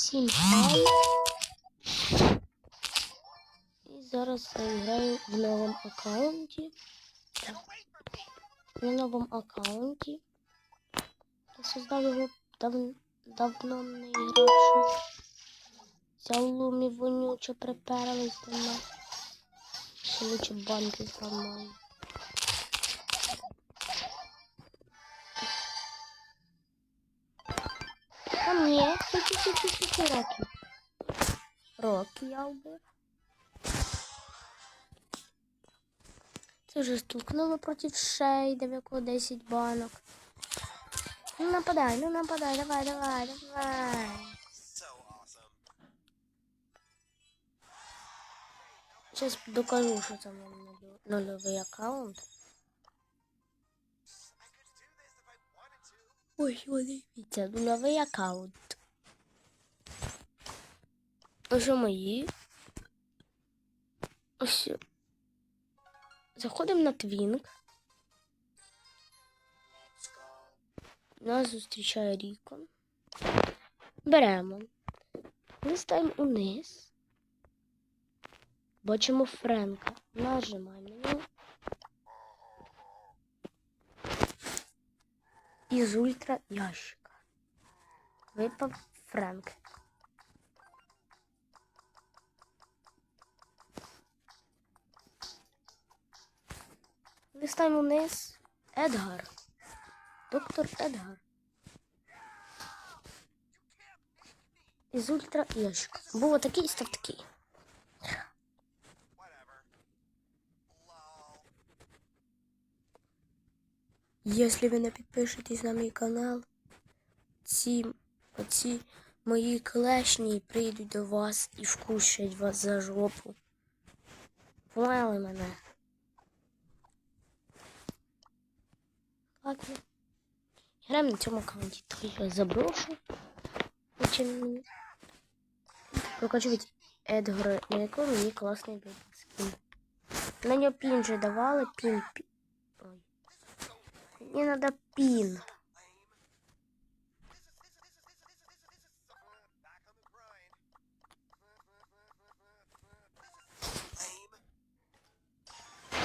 Всім хай. І зараз я граю в новому аккаунті. На новому аккаунті. Я создав його дав... давно не гравши. Взяв лумі вонюче приперлись до нас. Ще лучше банки зламаю. Ні, тільки роки. Роки я вбив. Це вже стукнуло проти шейда, в якого 10 банок. Ну нападай, ну нападай, давай, давай, давай. Зараз докажу, що нульо- нульовий аккаунт. Ой, вони це нульовий аккаунт. Ось мої. Ось. Заходимо на твінк. Нас зустрічає Рікон. Беремо. Листаємо униз. Бачимо Френка. Нажимаємо на нього. Із ультра ящика. Випав Френк. Листаємо вниз. Едгар. Доктор Едгар. Із ультра ящика. Був отакий, став такий. Если ви не підпишетесь на мій канал, ці, оці мої клешні прийдуть до вас і вкушать вас за жопу. Поняли мене? Ладно. Граємо на цьому аккаунті. Трохи заброшу. Очень мені. Покажу від Едгара, на якому мені класний був скін. На нього пін вже давали, пін, пін. Ой. Мне надо пин.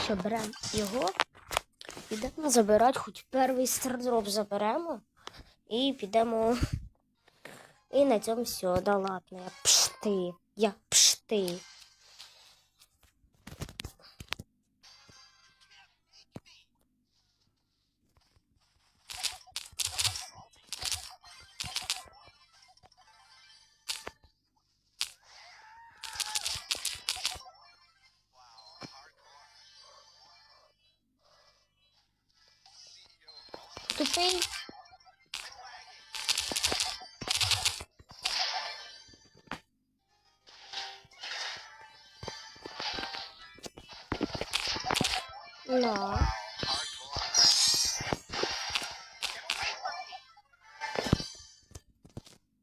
Що, беремо його. Підемо забирати, хоч перший стардроп заберемо. І підемо. І на цьому все, да ладно, я пшти. Я пшти. Тупий. Но.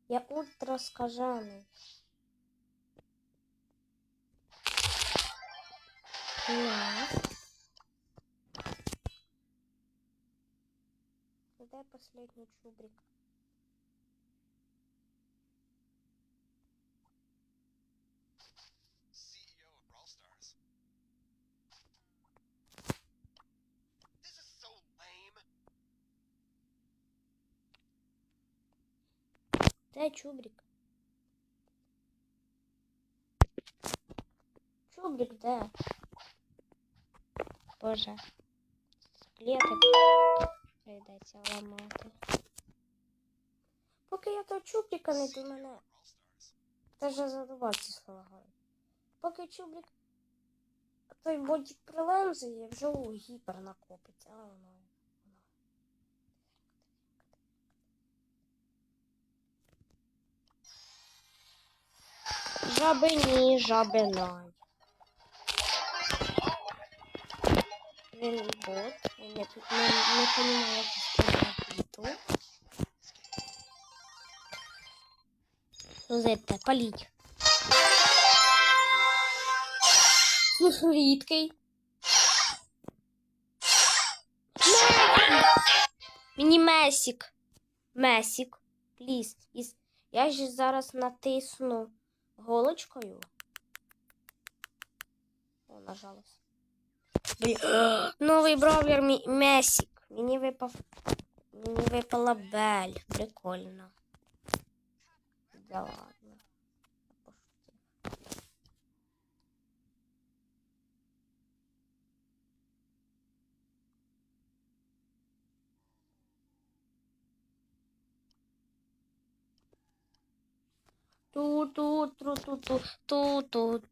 Я ультра скажений. На. Дай последний чубрик. CEO of Brawl Stars. This is so lame. Дай чубрик. Чубрик, да. Боже. Склеток прийдеться ламати. Поки я того чубрика не до мене. Задавав ці слова говорить. Поки чубрик той бодік прилемзає, вже у гіпер накопиться. А воно. воно. Жаби Він бот. Я не, не, не понимаю, як использовать плиту. Ну, за это полить. Слышу мини-месик. Месик, Месік. из. Я же зараз натисну голочкою. О, нажалась. Блін. Новий бравлер Месік. Мені випав. Мені випала Бель. Прикольно. Да ладно. Я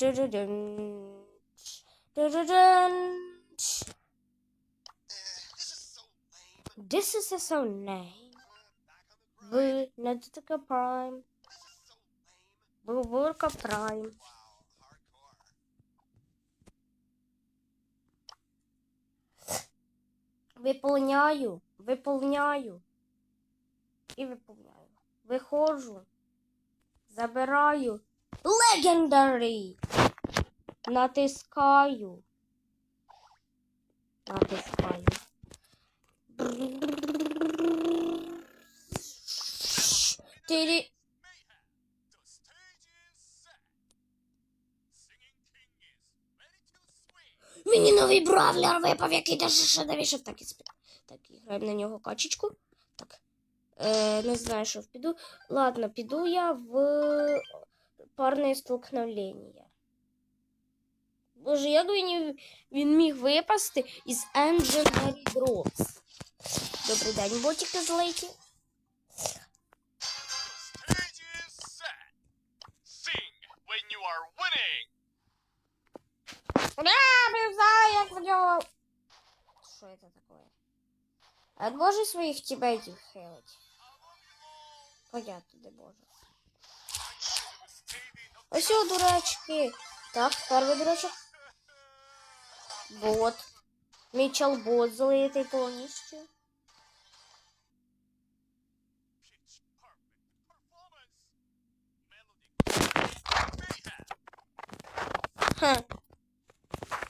This is so lame. Ви не дотика прайм. Бурбурка прайм. Виповняю, виповняю. І виповняю. Виходжу. Забираю. Legendary. Натискаю. Натискаю. Тирі. Мені новий бравлер випав, який даже ще навіщо так і спів. Так, граємо на нього качечку. Так. Е, не знаю, що піду. Ладно, піду я в парные столкновения. Боже, як він, він міг випасти із Engine Drops. Добрий день, ботики злиті. Ура, я поделал. Что это такое? А Отложи своих тебя этих хелать. Понятно, да боже. Ось о, дурачки. Так, перший дурачок. Бот. Мічел бот. Melody. Mayhem. Ха.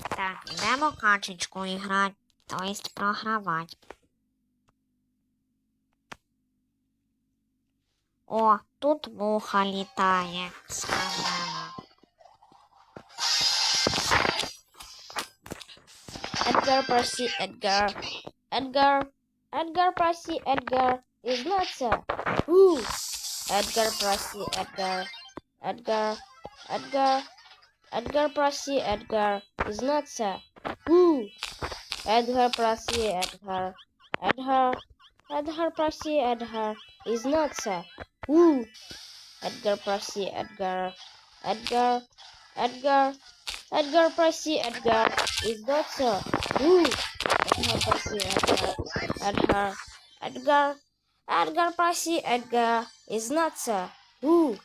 Так, йдемо качечку іграти, то есть програвати. О, тут муха літає, сказала. Edgar проси, Edgar. Edgar. Edgar проси, Edgar. Is not sir. Ooh. Edgar проси, Edgar. Edgar. Edgar. Edgar проси, Edgar. Is not sir. Ooh. Edgar проси, Edgar. Edgar. Edgar проси, Edgar. Is Woo! Edgar, прости, Edgar. Edgar, Edgar, Edgar, прости, Edgar. Is that so? Woo! Edgar, прости, Edgar. Edgar, Edgar, Edgar, прости, Edgar. Is not so? Woo!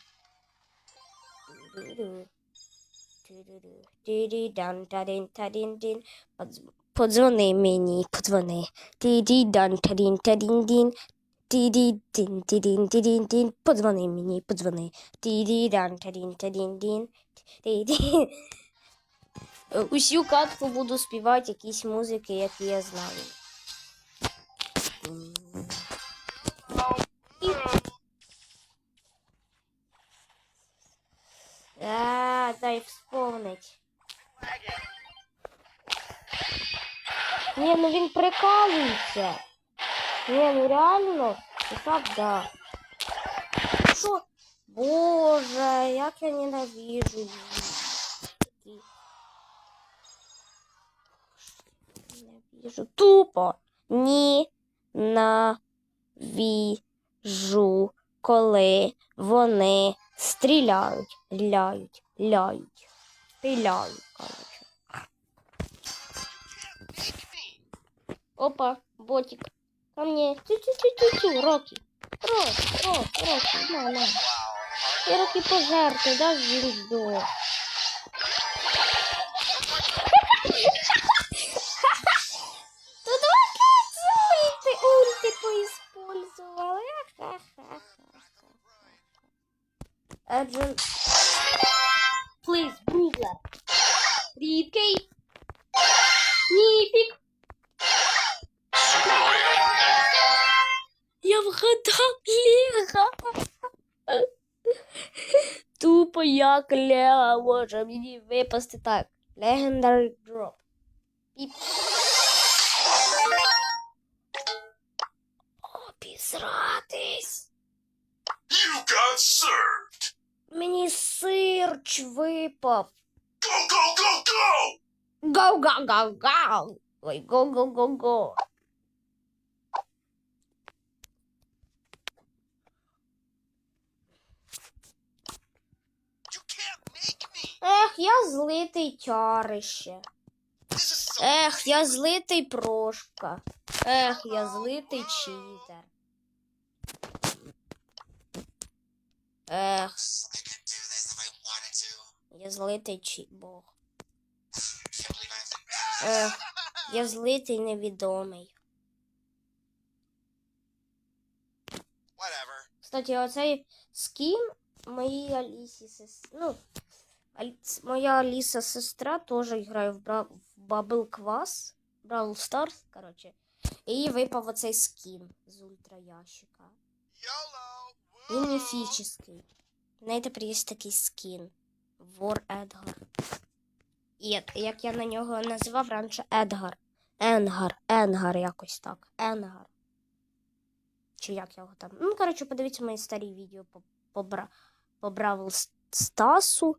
Podwone imieni, podwone. Didi dan tadin tadin din, Ді-ді, дін, ді дін, ді дін, дін. Подзвони мені, подзвони. Ді-ді, дан, та дін, та дін, дін. Ді-ді. Усю катку буду співати якісь музики, які я знаю. А, дай вспомнить. Ні, ну він прикалується. Ні, ну реально, так, да. Що? Боже, як я ненавижу. Такі. Ненавижу. Тупо ні навіжу, коли вони стріляють, ляють, ляють, стріляють, короче. Опа, ботик. Ко мне. Тю-тю-тю-тю-тю. Рокки. Рокки, Рокки, Рокки. На, на. И Рокки пожарты, да, звезду. Тут ульты, Ха-ха-ха. Джон... як Лего може мені випасти так. Legendary Drop. І... Обісратись. You got served! Мені сирч випав. Go, go, go, go! Go, go, go, go. Ой, go, go, go, go. Ех, я злитий чарище. This Ех, я злитий прошка. Ех, я злитий читер. Ех, я злитий чи бог. Ех, я злитий невідомий. Кстати, оцей скін моїй Алісі сестри. Ну, моя Аліса сестра теж грає в, Бра... в Bubble Quas, Brawl Stars, коротше. І випав оцей скін з ультраящика. YOLO! Він міфічний. Неї тепер є такий скін. Вор Едгар. І як я на нього називав раніше Едгар. Енгар, Енгар якось так. Енгар. Чи як його там. Ну, коротше, подивіться мої старі відео по, по, Бра... по Бравл Стасу.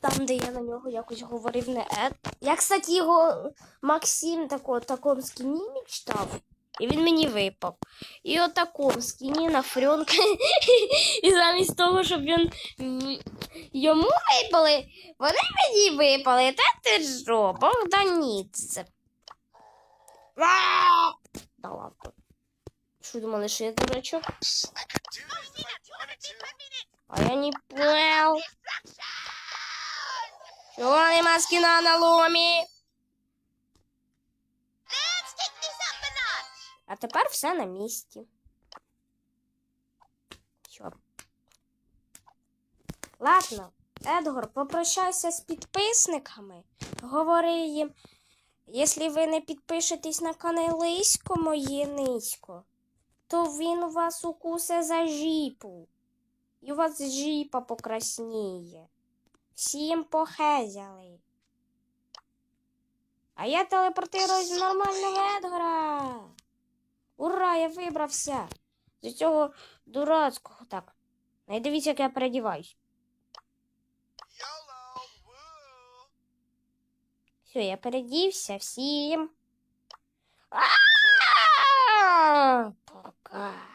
Там, де я на нього якось говорив не Ед. Я, кстати, його Максим тако, таком скіні мечтав. І він мені випав. І отаком скіні на фрьонка. І замість того, щоб він йому випали, вони мені випали. Та ти що, Богданіце. Да ладно. Що думали, що я дурачок? А я не понял. Чого нема на ломі? А тепер все на місці. Що? Ладно, Едгор, попрощайся з підписниками. Говори їм, якщо ви не підпишетесь на каналисько моє низько, то він вас укусе за жіпу. І у вас жіпа покрасніє. Всім похезяли. А я телепортируюсь в нормального Едгора. Ура, я вибрався з цього дурацького. Так. Не дивіться, як я передіваюсь. Все, я передівся всім. Пока.